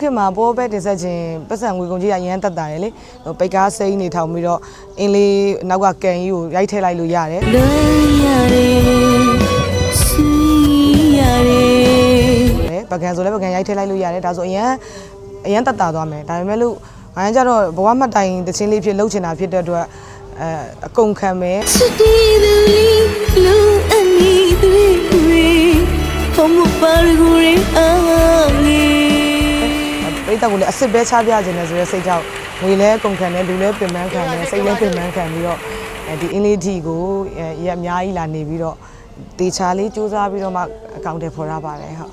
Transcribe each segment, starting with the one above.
ခေတ်မှာပေါ်ပဲတင်ဆက်ခြင်းပတ်စံငွေကုန်ကြီးအရန်တက်တာတယ်လေဟိုပိတ်ကားစိမ်းနေထောင်ပြီးတော့အင်းလေးနောက်ကကန်ကြီးကိုရိုက်ထည့်လိုက်လို့ရတယ်လွယ်ရတယ်ဆွေးရတယ်လေပကံဆိုလည်းပကံရိုက်ထည့်လိုက်လို့ရတယ်ဒါဆိုအရန်အရန်တက်တာသွားမယ်ဒါပေမဲ့လို့ငါကြတော့ဘဝမှတ်တိုင်တချင်းလေးဖြစ်လှုပ်ချင်တာဖြစ်တဲ့အတွက်အဲအကုန်ခံမယ်ချစ်တီလူလီလူအနီးတွေတွေဖမပါရဂူရီအာငေ ပိတ်သက်ကိုလည်းအစ်စ်ပဲချပြခြင်းနဲ့ဆိုရဲစိတ်ကြောင့်ငွေလဲကုန်ခံတယ်လူလဲပင်ပန်းခံတယ်စိတ်လဲပင်ပန်းခံပြီးတော့အဲဒီအင်းလေးထီကိုအဲရအများကြီးလာနေပြီးတော့တေချာလေးစူးစမ်းပြီးတော့မှအကောင့်တွေဖော်ရပါတယ်ဟုတ်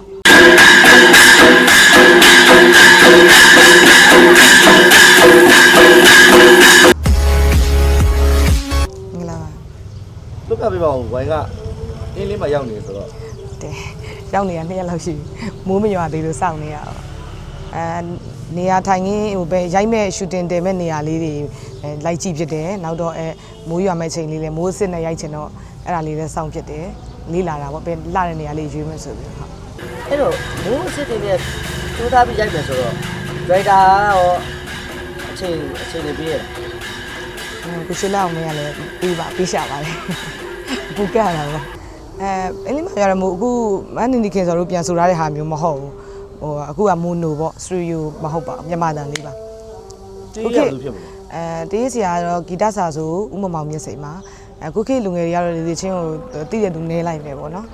မင်္ဂလာပါလုတ်ကပြပါအောင်ဝိုင်းကအင်းလေးမှာရောက်နေဆိုတော့တဲ့ရောက်နေတာနှစ်ရက်လောက်ရှိပြီမိုးမရွာသေးလို့စောင့်နေရအောင် အဲနေရာထိုင်ခင်းဟိုပဲရိုက်မဲ့ရှူတင်တယ်မဲ့နေရာလေးတွေအဲလိုက်ကြည့်ဖြစ်တယ်နောက်တော့အဲမိုးရွာမဲ့ချိန်လေးလဲမိုးစစ်နဲ့ရိုက်ချင်တော့အဲ့ဒါလေးလဲစောင့်ဖြစ်တယ်လေးလာတာပေါ့ပဲလာတဲ့နေရာလေးရွေးမယ်ဆိုပြီးဟုတ်အဲ့တော့မိုးစစ်တင်နဲ့စူးသားပြီးရိုက်မယ်ဆိုတော့ဒရိုက်တာရောအချိန်အချိန်လေးပြည့်ရတာကိုရှိလောက်နဲ့ကလည်းပြီးပါပြီးရှာပါတယ်အခုကရတာပေါ့အဲအဲ့ဒီမှာရမို့အခုမန်နီနီခင်ဆိုတို့ပြန်ဆိုရတဲ့ဟာမျိုးမဟုတ်ဘူး ဟိုအခုကမိုနိုပေါ့စတူဒီယိုမဟုတ်ပါဘူးမြန်မာတန်လေးပါတီးရလို့ဖြစ်မလားအဲတေးစရာကတော့ဂီတစာဆိုဥမမောင်မျက်စိမှာအခုခေတ်လူငယ်တွေကတော့ဒီချင်းကိုတိတဲ့သူနေလိုက်မယ်ပေါ့နော်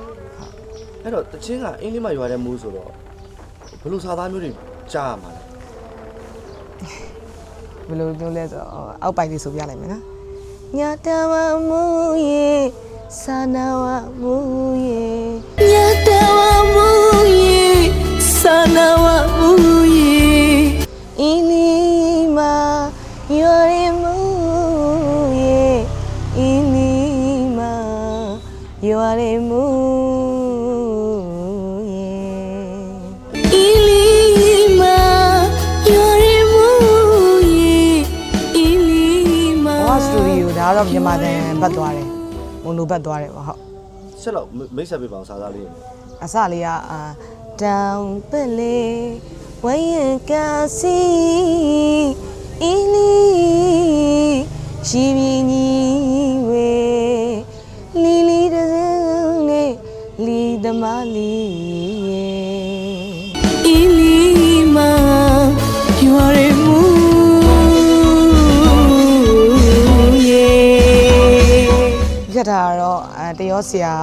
အဲ့တော့တချင်းကအင်းလေးမှာရွာတဲ့မိုးဆိုတော့ဘယ်လိုစာသားမျိုးတွေကြားရမှာလဲဘယ်လိုပြောလဲဆိုတော့အောက်ပိုက်လေးဆိုပြလိုက်မယ်နော်ညာတဝမူရေစာနာဝမူရေ လီမာယောရီမူယေအီလီမာဘောစတူဒီယိုဒါကတော့မြန်မာတန်ဘတ်သွားတယ်မိုနိုဘတ်သွားတယ်ပေါ့ဟုတ်ဆက်တော့မိတ်ဆက်ပြပါအောင်စာသားလေးအစလေးကအာတောင်ပက်လေဝရင်ကာစီအင်းလီရှိပြီညီ သမားလီရေအီလီမာယောရီမူယေပြတ်တာကတော့အဲတရောဆရာ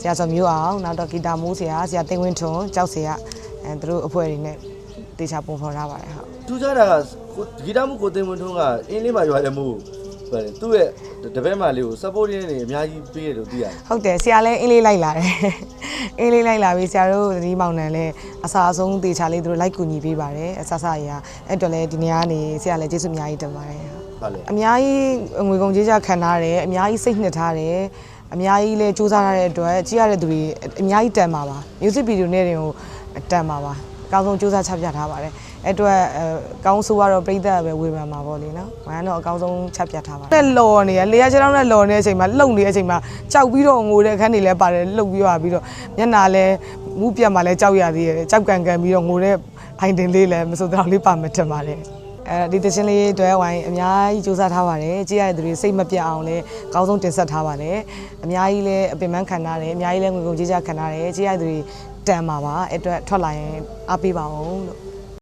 ဆရာစောမျိုးအောင်နောက်တော့ဂီတာမိုးဆရာဆရာသိန်းဝင်းထွန်းကြောက်ဆရာအဲသူတို့အဖွဲ့တွေနဲ့တေချာပုံဖော်ထားပါတယ်ဟုတ် ထူးခြားတာကကိုဂီတမှုကိုတင်ဝင်းထွန်းကအင်းလေးမှာရွာတဲ့မိုးဟဲ့ သူ့ရဲ့တပည့်မလေးကို support ရင်းနေအများကြီးပေးရလို့သိရတယ်ဟုတ်တယ်ဆရာလည်းအင်းလေးလိုက်လာတယ်အင်းလေးလိုက်လာပြီးဆရာတို့သတိမောင်နှံလည်းအစာအဆုံးတေချာလေးသူတို့လိုက်ကူညီပေးပါတယ်အဆဆရအဲ့တော့လည်းဒီနေရာကနေဆရာလည်းကျေးဇူးအများကြီးတင်ပါတယ်ဟုတ်ဟာလေအများကြီးငွေကုန်ကြေးကြခံထားတယ်အများကြီးစိတ်နှစ်ထားတယ်အများကြီးလဲစူးစမ်းထားတဲ့အတွက်ကြည့်ရတဲ့သူတွေအများကြီးတန်ပါပါ music video နဲ့တင်ကိုတန်ပါပါ အကောင်းဆုံးစူးစမ်းချပြထားပါတယ်အဲ့အတွက်အဲကောင်းဆိုးကတော့ပြိသက်ပဲဝေဖန်မှာပေါ့လေနော်။မန်တော့အကောင်းဆုံးချပြထားပါတယ်။တက်လော်နေရလေရချောင်းနဲ့လော်နေတဲ့အချိန်မှာလှုပ်နေတဲ့အချိန်မှာကြောက်ပြီးတော့ငိုတဲ့အခန်းတွေလည်းပါတယ်လှုပ်ပြီးတော့ပြီးတော့မျက်နာလည်းမူးပြတ်မှလည်းကြောက်ရသေးတယ်ကြောက်ကန်ကန်ပြီးတော့ငိုတဲ့အိုင်တင်လေးလည်းမစိုးတော့လေးပါမထင်ပါနဲ့။ အဲဒီတချင်းလေးတွဲဝိုင်းအများကြီးစူးစမ်းထားပါတယ်ကြည့်ရတဲ့သူတွေစိတ်မပြတ်အောင်လည်းအကောင်းဆုံးတင်ဆက်ထားပါတယ်အများကြီးလည်းအပင်ပန်းခံထားတယ်အများကြီးလည်းငွေကုန်ကြေးကြခံထားတယ်ကြည့်ရတဲ့သူတွေတန်ပါပါအဲ့အတွက်ထွက်လာရင်အားပေးပါအောင်လို့